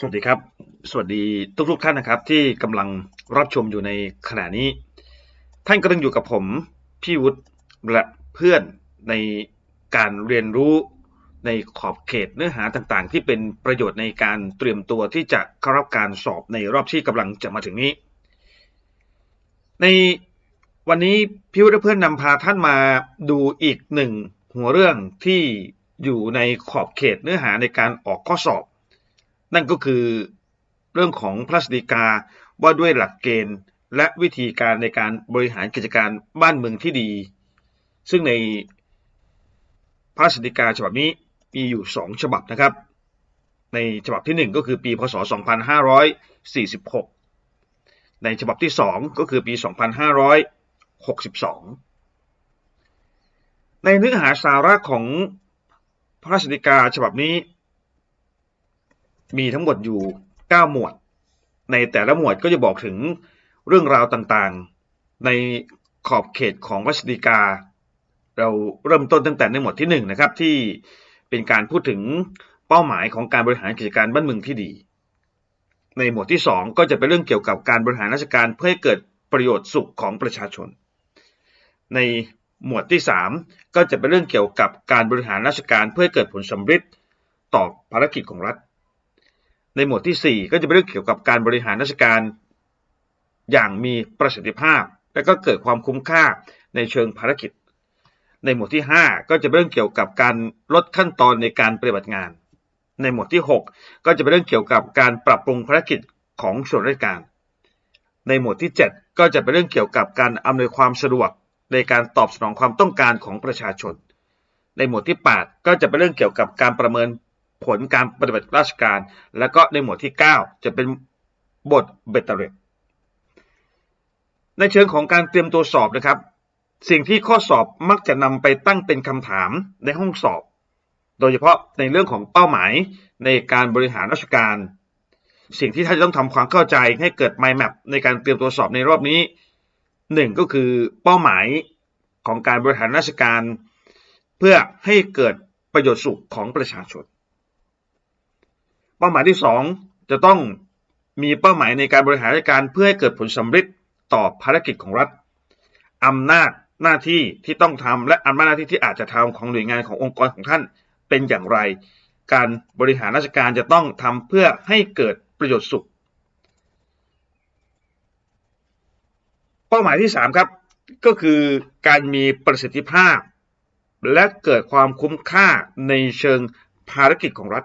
สวัสดีครับ สวัสดีทุกทุกๆท่านนะครับ ที่กำลังรับชมอยู่ในขณะนี้ ท่านกำลังอยู่กับผมพี่วุฒิและเพื่อนในการเรียนรู้ในขอบเขตเนื้อหาต่างๆ ที่เป็นประโยชน์ในการเตรียมตัวที่จะเข้ารับการสอบในรอบที่กำลังจะมาถึงนี้ ในวันนี้พี่วุฒิและเพื่อนนำพาท่านมาดูอีกหนึ่งหัวเรื่องที่อยู่ในขอบเขตเนื้อหาในการออกข้อสอบ นั่นก็คือเรื่องของพระสติกาว่าด้วยหลักเกณฑ์และวิธีการในการบริหารกิจการบ้านเมืองที่ดี ซึ่งในพระสติกาฉบับนี้มีอยู่ 2 ฉบับนะครับ ในฉบับทีหนึ่1 ก็คือปีพศ 2546 ในฉบับที่ 2 ก็คือปี 2562 ในเนื้อหาสาระของพระราชกิกาฉบับนี้ มีทั้งหมดอยู่ 9 หมวด ในแต่ละหมวดก็จะบอกถึงเรื่องราวต่างๆ ในขอบเขตของพระราชกิกา เราเริ่มต้นตั้งแต่ในหมวดที่1นะครับที่เป็นการพูดถึงเป้าหมายของการบริหารกิจการบ้านเมืองที่ดี ในหมวดที่ 2 ก็จะเป็นเรื่องเกี่ยวกับการบริหารราชการเพื่อให้เกิดประโยชน์สุขของประชาชน ในหมวดที่ 3 ก็จะเป็นเรื่องเกี่ยวกับการบริหารราชการเพื่อให้เกิดผลสำเร็จต่อภารกิจของรัฐ ในหมวดที่ 4 ก็จะเป็นเรื่องเกี่ยวกับการบริหารราชการ อย่างมีประสิทธิภาพ และก็เกิดความคุ้มค่าในเชิงภารกิจ ในหมวดที่ 5 ก็จะเป็นเรื่องเกี่ยวกับการลดขั้นตอนในการปฏิบัติงาน ในหมวดที่ 6 ก็จะเป็นเรื่องเกี่ยวกับการปรับปรุงภารกิจของส่วนราชการ ในหมวดที่ 7 ก็จะเป็นเรื่องเกี่ยวกับการอำนวยความสะดวกในการตอบสนองความต้องการของประชาชน ในหมวดที่ 8 ก็จะเป็นเรื่องเกี่ยวกับการประเมิน ผลการปฏิบัติราชการ และก็ในหมวดที่ 9 จะเป็นบทเบตเตอร์เรตในเชิงของการเตรียมตัวสอบนะครับ สิ่งที่ข้อสอบมักจะนำไปตั้งเป็นคำถามในห้องสอบ โดยเฉพาะในเรื่องของเป้าหมายในการบริหารราชการ สิ่งที่ท่านจะต้องทำความเข้าใจให้เกิด mind map ในการเตรียมตัวสอบในรอบนี้หนึ่งก็คือเป้าหมายของการบริหารราชการ เพื่อให้เกิดประโยชน์สุขของประชาชน เป้าหมายที่ 2 จะต้องมีเป้าหมายในการบริหารราชการเพื่อให้เกิดผลสำเร็จต่อภารกิจของรัฐอำนาจหน้าที่ที่ต้องทำและอำนาจหน้าที่ที่อาจจะทำของหน่วยงานขององค์กรของท่านเป็นอย่างไร การบริหารราชการจะต้องทำเพื่อให้เกิดประโยชน์สุข เป้าหมายที่ 3 ครับ ก็คือการมีประสิทธิภาพ และเกิดความคุ้มค่าในเชิงภารกิจของรัฐ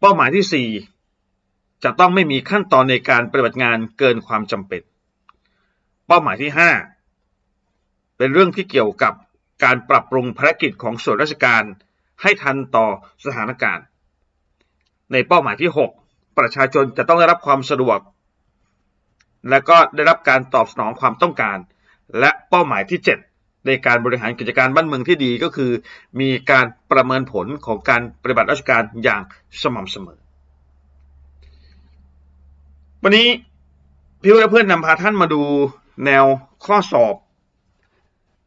เป้าหมายที่ 4 จะต้องไม่มีขั้นตอนในการปฏิบัติงานเกินความจำเป็น เป้าหมายที่ 5 เป็นเรื่องที่เกี่ยวกับการปรับปรุงภารกิจของส่วนราชการให้ทันต่อสถานการณ์ ในเป้าหมายที่ 6 ประชาชนจะต้องได้รับความสะดวก และก็ได้รับการตอบสนองความต้องการ และเป้าหมายที่ 7 ในการบริหารกิจการบ้านเมืองที่ดีก็คือ มีการประเมินผลของการปฏิบัติราชการอย่างสม่ำเสมอ วันนี้พี่และเพื่อนนำพาท่านมาดูแนวข้อสอบ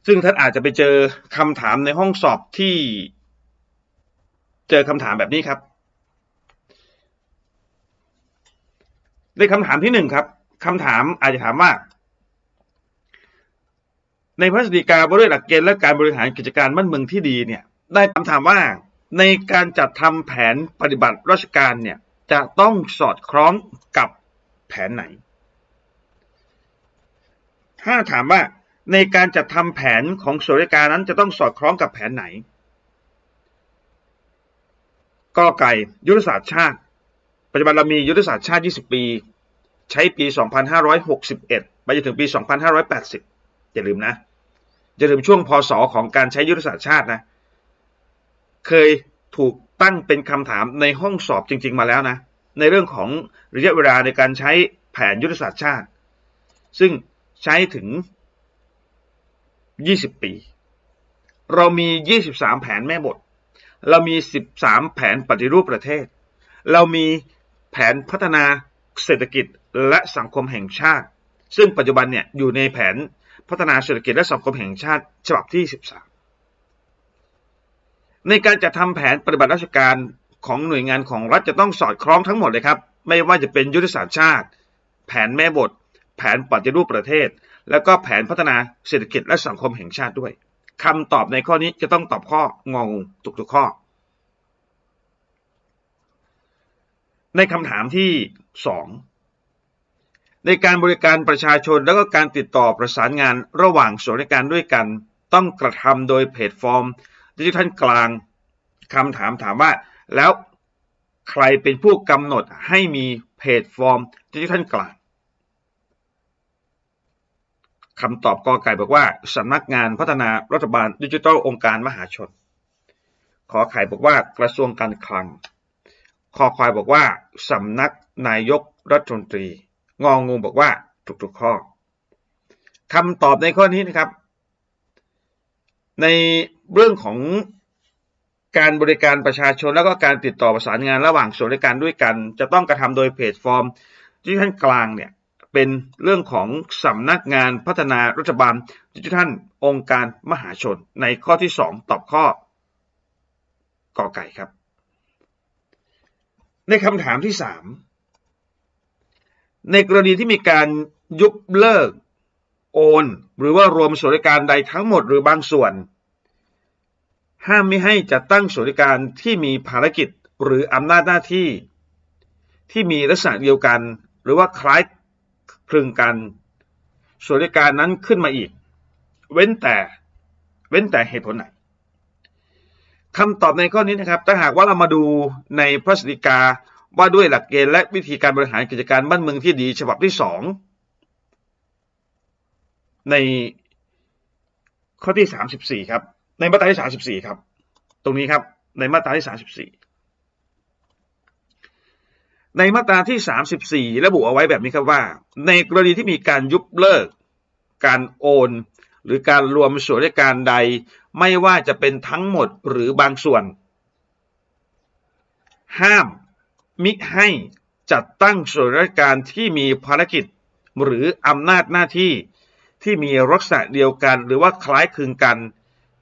ซึ่งท่านอาจจะไปเจอคำถามในห้องสอบที่เจอคำถามแบบนี้ครับในคำถามที่หนึ่งครับคำถามอาจจะถามว่า ในพระสติกาว่าด้วยหลักเกณฑ์และการบริหารกิจการบ้านเมืองที่ดีเนี่ยได้คำถามว่าในการจัดทำแผนปฏิบัติราชการเนี่ยจะต้องสอดคล้องกับแผนไหน ถ้าถามว่าในการจัดทำแผนของส่วนราชการนั้นจะต้องสอดคล้องกับแผนไหนกอไก่ยุทธศาสตร์ชาติ ปัจจุบันเรามียุทธศาสตร์ชาติ 20 ปี ใช้ปี 2561 ไปจนถึงปี 2580 อย่าลืมนะ อย่าลืมช่วงพศของการใช้ยุทธศาสตร์ชาตินะ เคยถูกตั้งเป็นคำถามในห้องสอบจริง ๆ มาแล้วนะ ในเรื่องของระยะเวลาในการใช้แผนยุทธศาสตร์ชาติ ซึ่งใช้ถึง 20 ปี เรามี 23 แผนแม่บท เรามี 13 แผนปฏิรูปประเทศ เรามีแผนพัฒนาเศรษฐกิจและสังคมแห่งชาติ ซึ่งปัจจุบันเนี่ยอยู่ในแผน พัฒนาเศรษฐกิจและสังคมแห่งชาติฉบับที่ 13 ในการจัดทำแผนปฏิบัติราชการของหน่วยงานของรัฐจะต้องสอดคล้องทั้งหมดเลยครับ ไม่ว่าจะเป็นยุทธศาสตร์ชาติ แผนแม่บท แผนปฏิรูปประเทศ แล้วก็แผนพัฒนาเศรษฐกิจและสังคมแห่งชาติด้วยคำตอบในข้อนี้จะต้องตอบข้ององูถูกทุกข้อ ในคำถามที่สอง ในการบริการประชาชนแล้วก็การติดต่อประสานงานระหว่างส่วนราชการด้วยกัน ต้องกระทำโดยเพจฟอร์มดิจิทัลกลางคำถามถามว่า แล้วใครเป็นผู้กำหนดให้มีเพจฟอร์มดิจิทัลกลางคำตอบกอไก่บอกว่าสำนักงานพัฒนารัฐบาลดิจิทัลองค์การมหาชน ขอไข่บอกว่ากระทรวงการคลัง คอควายบอกว่าสำนักนายกรัฐมนตรี งองงูบอกว่าทุกๆข้อคำตอบในข้อนี้นะครับ ในเรื่องของการบริการประชาชนแล้วก็การติดต่อประสานงานระหว่างส่วนราชการด้วยกัน จะต้องกระทำโดยเพจฟอร์มที่ท่านกลางเนี่ยเป็นเรื่องของสำนักงานพัฒนารัฐบาลดิจิทัลองค์การมหาชน ในข้อที่ 2 ตอบข้อกอไก่ครับ ในคำถามที่ 3 ในกรณีที่มีการยุบเลิก โอน หรือว่ารวมสวนราชการใดทั้งหมดหรือบางส่วน ห้ามไม่ให้จัดตั้งสวนราชการที่มีภารกิจหรืออำนาจหน้าที่ ที่มีลักษณะเดียวกัน หรือว่าคล้ายคลึงกันสวนราชการนั้นขึ้นมาอีก เว้นแต่เว้นแต่เหตุผลไหนคำตอบในข้อนี้นะครับ ถ้าหากว่าเรามาดูในพระสติกา ว่าด้วยหลักเกณฑ์และวิธีการบริหารกิจการบ้านเมืองที่ดีฉบับที่สองในข้อที่สามสิบสี่ครับ ในมาตราที่สามสิบสี่ครับ ตรงนี้ครับ ในมาตราที่สามสิบสี่ในมาตราที่ 34 ระบุเอาไว้แบบนี้ครับว่า ในกรณีที่มีการยุบเลิก การโอน หรือการรวมส่วนราชการใด ไม่ว่าจะเป็นทั้งหมดหรือบางส่วน ห้าม มิให้จัดตั้งส่วนราชการที่มีภารกิจ หรืออำนาจหน้าที่ที่มีลักษณะเดียวกัน หรือว่าคล้ายคลึงกัน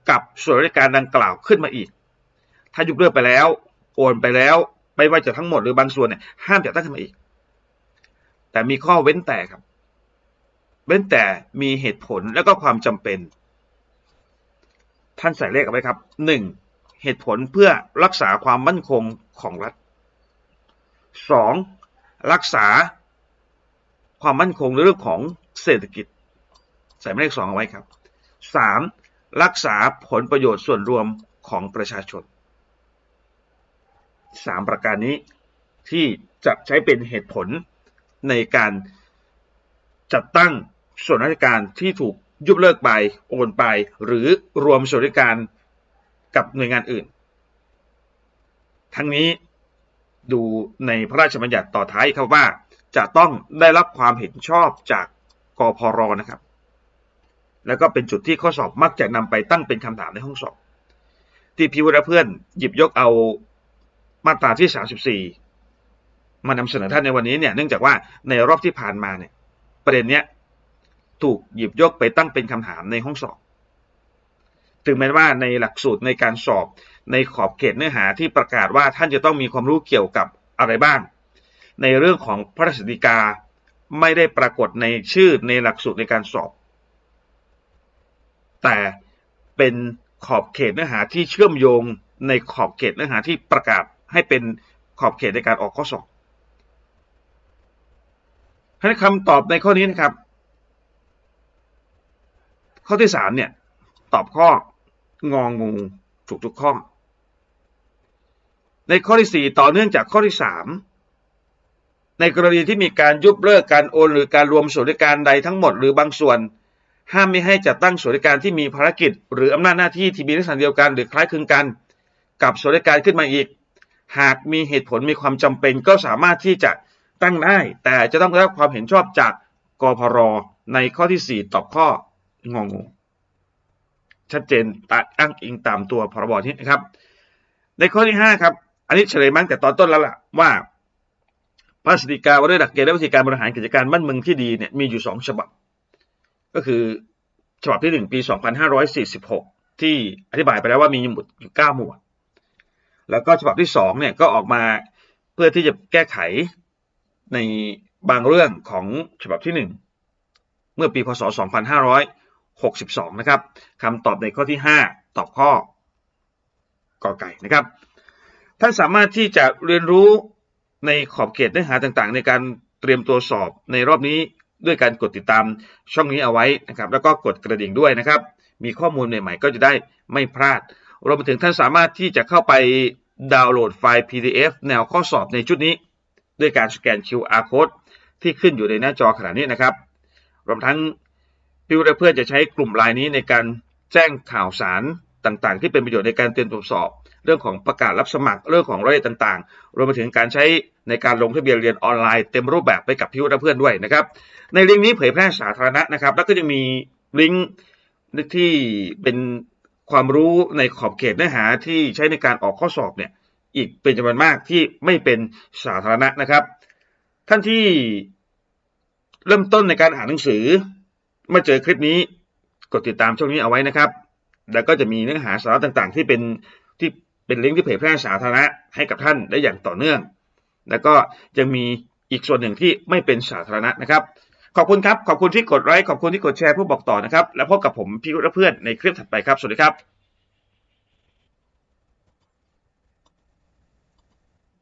กับส่วนราชการดังกล่าวขึ้นมาอีก ถ้ายุบเลิกไปแล้วโอนไปแล้วไม่ว่าจะทั้งหมดหรือบางส่วนเนี่ยห้ามจัดตั้งขึ้นมาอีก แต่มีข้อเว้นแต่ครับ เว้นแต่มีเหตุผลและก็ความจำเป็น ท่านใส่เลขเอาไว้ครับหนึ่งเหตุผลเพื่อรักษาความมั่นคงของรัฐ สองรักษาความมั่นคงในเรื่องของเศรษฐกิจ ใส่เลขสองเอาไว้ครับสามรักษาผลประโยชน์ส่วนรวมของประชาชน 3 ประการนี้ที่จะใช้เป็นเหตุผลในการจัดตั้งส่วนราชการที่ถูกยุบเลิกไปโอนไป หรือรวมส่วนราชการกับหน่วยงานอื่น ทั้งนี้ ดูในพระราชบัญญัติต่อท้ายครับว่า จะต้องได้รับความเห็นชอบจากกพรนะครับ แล้วก็เป็นจุดที่ข้อสอบมักจะนำไปตั้งเป็นคำถามในห้องสอบ ที่พี่วุฒิเพื่อนหยิบยกเอามาตราที่ 34 มานำเสนอท่านในวันนี้เนี่ยเนื่องจากว่าในรอบที่ผ่านมาเนี่ยประเด็นเนี้ยถูกหยิบยกไปตั้งเป็นคำถามในห้องสอบ ถึงแม้ว่าในหลักสูตรในการสอบในขอบเขตเนื้อหาที่ประกาศว่าท่านจะต้องมีความรู้เกี่ยวกับอะไรบ้าง ในเรื่องของพระราชดิกาไม่ได้ปรากฏในชื่อในหลักสูตรในการสอบ แต่เป็นขอบเขตเนื้อหาที่เชื่อมโยงในขอบเขตเนื้อหาที่ประกาศให้เป็นขอบเขตในการออกข้อสอบให้คำตอบในข้อนี้นะครับ ข้อที่สามเนี่ย ตอบข้อ งองงูถูกทุกข้อ ในข้อที่สี่ต่อเนื่องจากข้อที่สามในกรณีที่มีการยุบเลิกการโอนหรือการรวมส่วนราชการใดทั้งหมดหรือบางส่วน ห้ามไม่ให้จัดตั้งส่วนราชการที่มีภารกิจ หรืออำนาจหน้าที่ที่มีลักษณะเดียวกันหรือคล้ายคลึงกัน กับส่วนราชการขึ้นมาอีก หากมีเหตุผลมีความจำเป็นก็สามารถที่จะตั้งได้ แต่จะต้องได้รับความเห็นชอบจากกพรในข้อที่ 4 ตอบข้องงง ชัดเจนตัดอ้างอิงตามตัวพรบนี้นะครับ ในข้อที่5ครับอันนี้เฉลยมั้งแต่ตอนต้นแล้วล่ะว่าพระสติกาว่าด้วยหลักเกณฑ์และวิธีการบริหารกิจการบ้านเมืองที่ดีเนี่ยมีอยู่ 2 ฉบับ ก็คือฉบับที่ 1 ปี 2546 ที่อธิบายไปแล้วว่ามีหมวดอยู่ 9 หมวด แล้วก็ฉบับที่2เนี่ยก็ออกมาเพื่อที่จะแก้ไขในบางเรื่องของฉบับที่ 1 เมื่อปีพศ 62 นะครับคำตอบในข้อที่ 5 ตอบข้อกอไก่นะครับ ท่านสามารถที่จะเรียนรู้ในขอบเขตเนื้อหาต่างๆ ในการเตรียมตัวสอบในรอบนี้ด้วยการกดติดตามช่องนี้เอาไว้นะครับ แล้วก็กดกระดิ่งด้วยนะครับ มีข้อมูลใหม่ๆ ก็จะได้ไม่พลาดรวมไปถึงท่านสามารถที่จะเข้าไปดาวน์โหลดไฟล์ PDF แนวข้อสอบในชุดนี้ ด้วยการสแกน QR code ที่ขึ้นอยู่ในหน้าจอขณะนี้นะครับ รวมทั้ง พี่และเพื่อนจะใช้กลุ่มไลน์นี้ในการแจ้งข่าวสารต่างๆ ที่เป็นประโยชน์ในการเตรียมตัวสอบ เรื่องของประกาศรับสมัครเรื่องของรายละเอียดต่างๆ รวมไปถึงการใช้ในการลงทะเบียนเรียนออนไลน์เต็มรูปแบบไปกับพี่และเพื่อนด้วยนะครับ ในลิงก์นี้เผยแพร่สาธารณะนะครับ แล้วก็ยังมีลิงก์ที่เป็นความรู้ในขอบเขตเนื้อหาที่ใช้ในการออกข้อสอบเนี่ยอีกเป็นจำนวนมากที่ไม่เป็นสาธารณะนะครับ ท่านที่เริ่มต้นในการอ่านหนังสือ เมื่อเจอคลิปนี้กดติดตามช่องนี้เอาไว้นะครับ แล้วก็จะมีเนื้อหาสาระต่างๆ ที่เป็นที่เป็นลิงก์ที่เผยแพร่สาธารณะให้กับท่านได้อย่างต่อเนื่อง แล้วก็ยังมีอีกส่วนหนึ่งที่ไม่เป็นสาธารณะนะครับ ขอบคุณครับ ขอบคุณที่กดไลค์ ขอบคุณที่กดแชร์เพื่อบอกต่อนะครับ แล้วพบกับผมพี่รุ่เพื่อนในคลิปถัดไปครับ สวัสดีครับ